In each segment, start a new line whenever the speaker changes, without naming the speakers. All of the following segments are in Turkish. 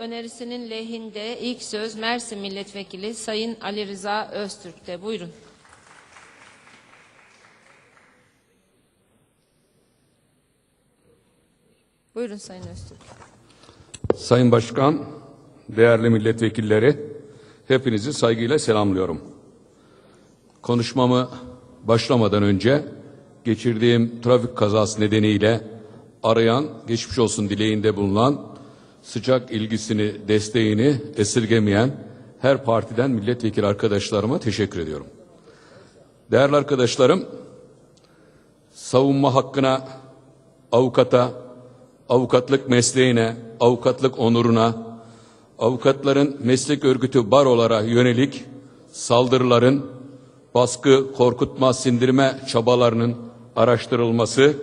önerisinin lehinde ilk söz Mersin Milletvekili Sayın Ali Rıza Öztürk'te. Buyurun. Buyurun Sayın Öztürk.
Sayın Başkan, değerli milletvekilleri, hepinizi saygıyla selamlıyorum. Konuşmamı başlamadan önce geçirdiğim trafik kazası nedeniyle arayan, geçmiş olsun dileğinde bulunan, sıcak ilgisini, desteğini esirgemeyen her partiden milletvekili arkadaşlarıma teşekkür ediyorum. Değerli arkadaşlarım, savunma hakkına, avukata, avukatlık mesleğine, avukatlık onuruna, avukatların meslek örgütü barolara yönelik saldırıların, baskı, korkutma, sindirme çabalarının araştırılması,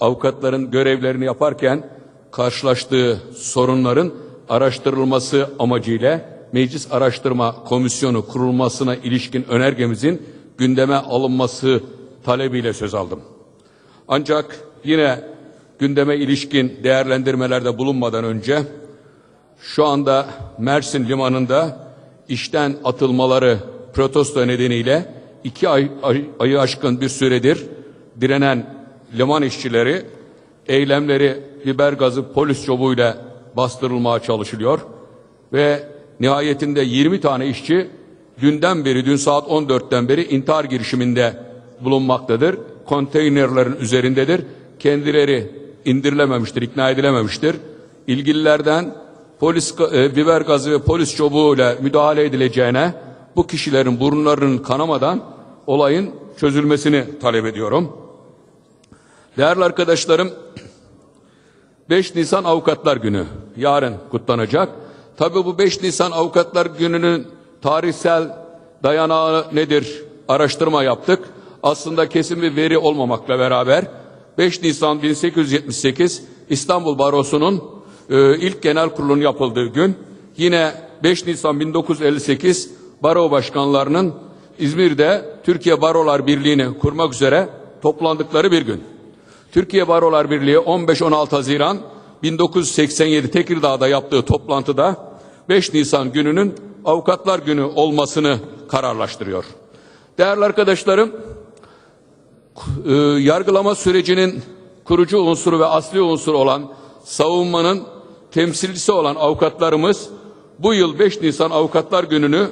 avukatların görevlerini yaparken karşılaştığı sorunların araştırılması amacıyla Meclis Araştırma Komisyonu kurulmasına ilişkin önergemizin gündeme alınması talebiyle söz aldım. Ancak yine gündeme ilişkin değerlendirmelerde bulunmadan önce şu anda Mersin limanında işten atılmaları protesto nedeniyle iki ay, ay- ayı aşkın bir süredir direnen liman işçileri eylemleri biber gazı polis çubuğuyla bastırılmaya çalışılıyor ve nihayetinde 20 tane işçi dünden beri dün saat 14'ten beri intihar girişiminde bulunmaktadır. Konteynerlerin üzerindedir. Kendileri indirilememiştir, ikna edilememiştir. İlgililerden polis e, biber gazı ve polis çubuğuyla müdahale edileceğine bu kişilerin burunlarının kanamadan olayın çözülmesini talep ediyorum. Değerli arkadaşlarım, 5 Nisan Avukatlar Günü yarın kutlanacak. Tabi bu 5 Nisan Avukatlar Günü'nün tarihsel dayanağı nedir? Araştırma yaptık. Aslında kesin bir veri olmamakla beraber 5 Nisan 1878 İstanbul Barosu'nun e, ilk genel kurulun yapıldığı gün. Yine 5 Nisan 1958 baro başkanlarının İzmir'de Türkiye Barolar Birliği'ni kurmak üzere toplandıkları bir gün. Türkiye Barolar Birliği 15-16 Haziran 1987 Tekirdağ'da yaptığı toplantıda 5 Nisan gününün Avukatlar Günü olmasını kararlaştırıyor. Değerli arkadaşlarım, e, yargılama sürecinin kurucu unsuru ve asli unsuru olan savunmanın temsilcisi olan avukatlarımız bu yıl 5 Nisan Avukatlar Günü'nü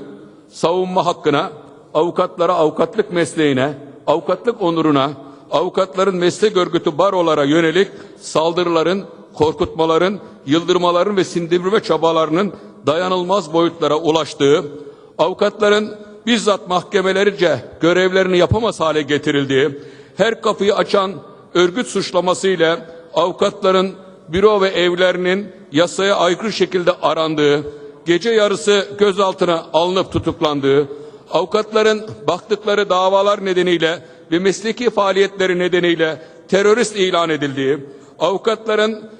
savunma hakkına, avukatlara avukatlık mesleğine, avukatlık onuruna, avukatların meslek örgütü barolara yönelik saldırıların, korkutmaların, yıldırmaların ve sindirme çabalarının dayanılmaz boyutlara ulaştığı, avukatların bizzat mahkemelerince görevlerini yapamaz hale getirildiği, her kapıyı açan örgüt suçlamasıyla avukatların büro ve evlerinin yasaya aykırı şekilde arandığı, gece yarısı gözaltına alınıp tutuklandığı, avukatların baktıkları davalar nedeniyle ve mesleki faaliyetleri nedeniyle terörist ilan edildiği, avukatların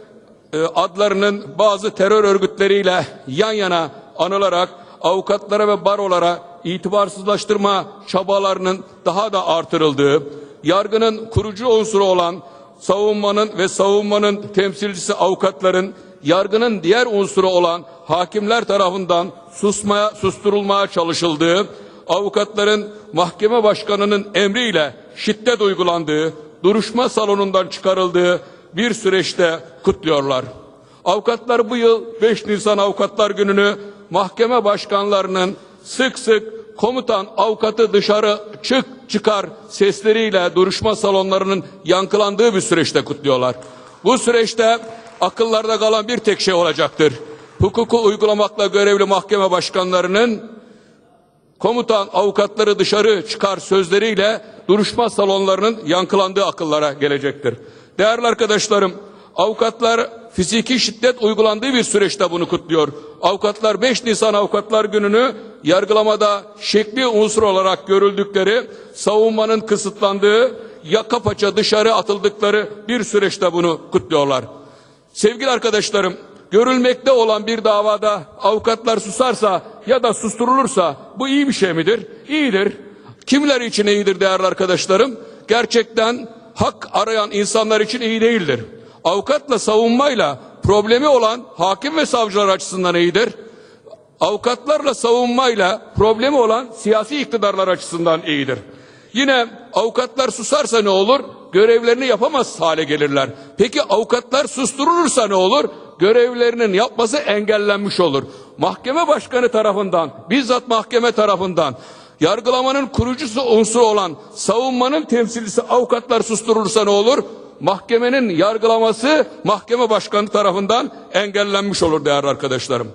e, adlarının bazı terör örgütleriyle yan yana anılarak avukatlara ve barolara itibarsızlaştırma çabalarının daha da artırıldığı, yargının kurucu unsuru olan savunmanın ve savunmanın temsilcisi avukatların yargının diğer unsuru olan hakimler tarafından susmaya susturulmaya çalışıldığı, avukatların mahkeme başkanının emriyle şiddet uygulandığı, duruşma salonundan çıkarıldığı bir süreçte kutluyorlar. Avukatlar bu yıl 5 Nisan Avukatlar Günü'nü mahkeme başkanlarının sık sık komutan avukatı dışarı çık çıkar sesleriyle duruşma salonlarının yankılandığı bir süreçte kutluyorlar. Bu süreçte akıllarda kalan bir tek şey olacaktır. Hukuku uygulamakla görevli mahkeme başkanlarının komutan avukatları dışarı çıkar sözleriyle duruşma salonlarının yankılandığı akıllara gelecektir. Değerli arkadaşlarım, avukatlar fiziki şiddet uygulandığı bir süreçte bunu kutluyor. Avukatlar 5 Nisan Avukatlar Günü'nü yargılamada şekli unsur olarak görüldükleri, savunmanın kısıtlandığı, yaka paça dışarı atıldıkları bir süreçte bunu kutluyorlar. Sevgili arkadaşlarım, görülmekte olan bir davada avukatlar susarsa ya da susturulursa bu iyi bir şey midir? İyidir. Kimler için iyidir değerli arkadaşlarım? Gerçekten hak arayan insanlar için iyi değildir. Avukatla savunmayla problemi olan hakim ve savcılar açısından iyidir. Avukatlarla savunmayla problemi olan siyasi iktidarlar açısından iyidir. Yine avukatlar susarsa ne olur? Görevlerini yapamaz hale gelirler. Peki avukatlar susturulursa ne olur? Görevlerinin yapması engellenmiş olur. Mahkeme başkanı tarafından, bizzat mahkeme tarafından yargılamanın kurucusu unsuru olan savunmanın temsilcisi avukatlar susturulursa ne olur? Mahkemenin yargılaması mahkeme başkanı tarafından engellenmiş olur değerli arkadaşlarım.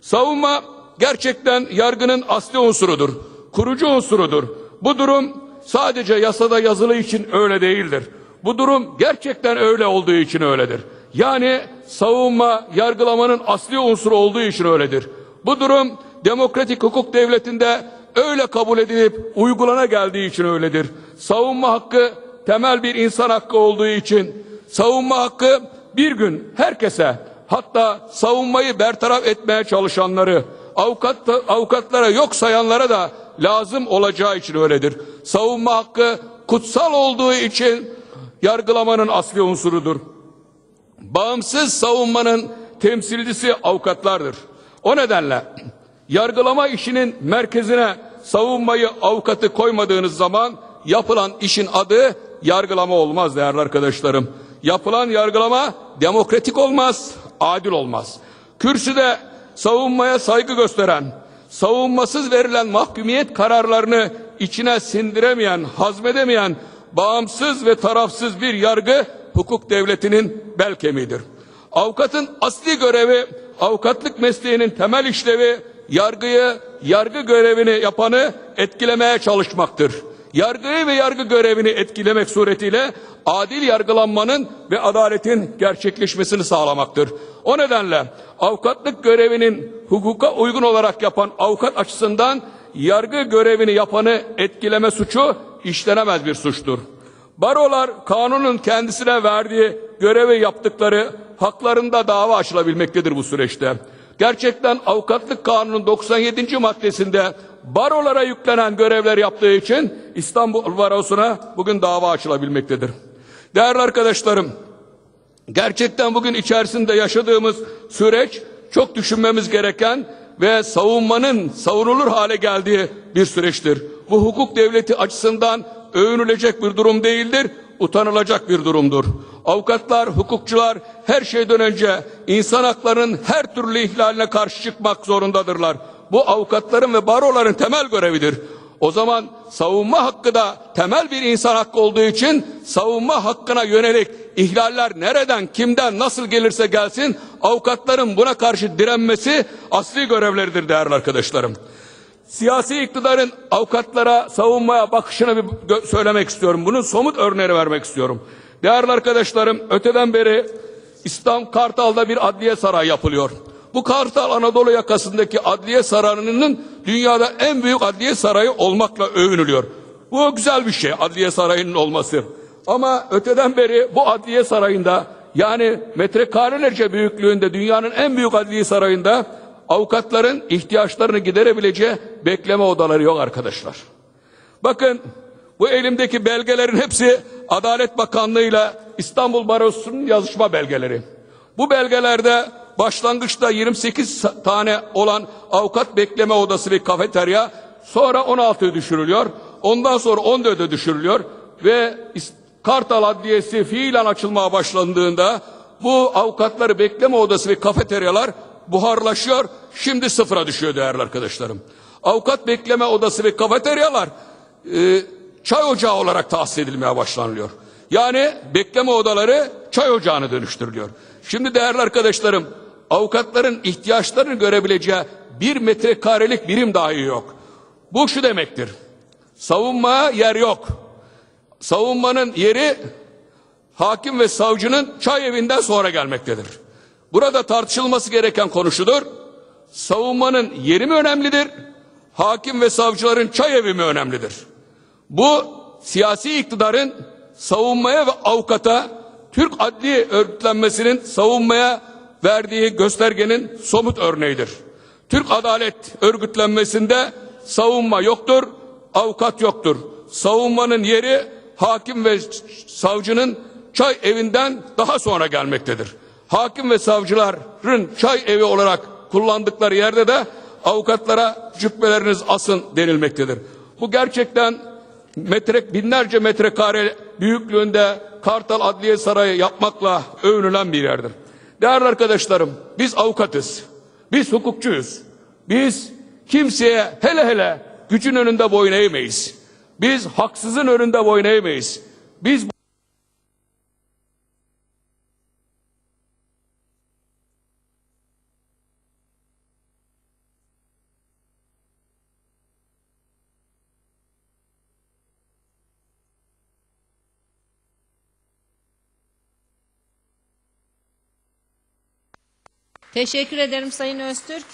Savunma gerçekten yargının asli unsurudur. Kurucu unsurudur. Bu durum sadece yasada yazılı için öyle değildir. Bu durum gerçekten öyle olduğu için öyledir. Yani savunma yargılamanın asli unsuru olduğu için öyledir. Bu durum demokratik hukuk devletinde öyle kabul edilip uygulana geldiği için öyledir. Savunma hakkı temel bir insan hakkı olduğu için savunma hakkı bir gün herkese hatta savunmayı bertaraf etmeye çalışanları avukat, avukatlara yok sayanlara da lazım olacağı için öyledir. Savunma hakkı kutsal olduğu için yargılamanın asli unsurudur. Bağımsız savunmanın temsilcisi avukatlardır. O nedenle yargılama işinin merkezine savunmayı avukatı koymadığınız zaman yapılan işin adı yargılama olmaz değerli arkadaşlarım. Yapılan yargılama demokratik olmaz, adil olmaz. Kürsüde savunmaya saygı gösteren, savunmasız verilen mahkumiyet kararlarını içine sindiremeyen, hazmedemeyen, bağımsız ve tarafsız bir yargı hukuk devletinin bel kemiğidir. Avukatın asli görevi, avukatlık mesleğinin temel işlevi yargıyı, yargı görevini yapanı etkilemeye çalışmaktır. Yargıyı ve yargı görevini etkilemek suretiyle adil yargılanmanın ve adaletin gerçekleşmesini sağlamaktır. O nedenle avukatlık görevinin hukuka uygun olarak yapan avukat açısından yargı görevini yapanı etkileme suçu işlenemez bir suçtur. Barolar kanunun kendisine verdiği görevi yaptıkları haklarında dava açılabilmektedir bu süreçte. Gerçekten avukatlık kanunun 97. maddesinde barolara yüklenen görevler yaptığı için İstanbul Barosu'na bugün dava açılabilmektedir. Değerli arkadaşlarım, gerçekten bugün içerisinde yaşadığımız süreç çok düşünmemiz gereken ve savunmanın savunulur hale geldiği bir süreçtir. Bu hukuk devleti açısından övünülecek bir durum değildir, utanılacak bir durumdur. Avukatlar, hukukçular her şeyden önce insan haklarının her türlü ihlaline karşı çıkmak zorundadırlar. Bu avukatların ve baroların temel görevidir. O zaman savunma hakkı da temel bir insan hakkı olduğu için savunma hakkına yönelik ihlaller nereden, kimden, nasıl gelirse gelsin avukatların buna karşı direnmesi asli görevleridir değerli arkadaşlarım. Siyasi iktidarın avukatlara, savunmaya bakışını bir söylemek istiyorum. Bunun somut örneğini vermek istiyorum. Değerli arkadaşlarım, öteden beri İstanbul Kartal'da bir adliye sarayı yapılıyor. Bu Kartal Anadolu yakasındaki adliye sarayının dünyada en büyük adliye sarayı olmakla övünülüyor. Bu güzel bir şey adliye sarayının olması. Ama öteden beri bu adliye sarayında yani metrekarelerce büyüklüğünde dünyanın en büyük adliye sarayında avukatların ihtiyaçlarını giderebileceği bekleme odaları yok arkadaşlar. Bakın bu elimdeki belgelerin hepsi Adalet Bakanlığı ile İstanbul Barosu'nun yazışma belgeleri. Bu belgelerde başlangıçta 28 sa- tane olan avukat bekleme odası ve kafeterya sonra 16'ya düşürülüyor. Ondan sonra 14'e düşürülüyor ve Kartal Adliyesi fiilen açılmaya başlandığında bu avukatları bekleme odası ve kafeteryalar buharlaşıyor. Şimdi sıfıra düşüyor değerli arkadaşlarım. Avukat bekleme odası ve kafeteryalar e, çay ocağı olarak tahsis edilmeye başlanılıyor. Yani bekleme odaları çay ocağına dönüştürülüyor. Şimdi değerli arkadaşlarım avukatların ihtiyaçlarını görebileceği bir metrekarelik birim dahi yok. Bu şu demektir. Savunmaya yer yok. Savunmanın yeri hakim ve savcının çay evinden sonra gelmektedir. Burada tartışılması gereken konu şudur. Savunmanın yeri mi önemlidir? Hakim ve savcıların çay evi mi önemlidir? Bu siyasi iktidarın savunmaya ve avukata Türk adli örgütlenmesinin savunmaya verdiği göstergenin somut örneğidir. Türk adalet örgütlenmesinde savunma yoktur, avukat yoktur. Savunmanın yeri hakim ve savcının çay evinden daha sonra gelmektedir. Hakim ve savcıların çay evi olarak kullandıkları yerde de avukatlara cübbeleriniz asın denilmektedir. Bu gerçekten metre, binlerce metrekare büyüklüğünde Kartal Adliye Sarayı yapmakla övünülen bir yerdir. Değerli arkadaşlarım, biz avukatız, biz hukukçuyuz. Biz kimseye hele hele gücün önünde boyun eğmeyiz. Biz haksızın önünde boyun eğmeyiz. Biz
Teşekkür ederim Sayın Öztürk.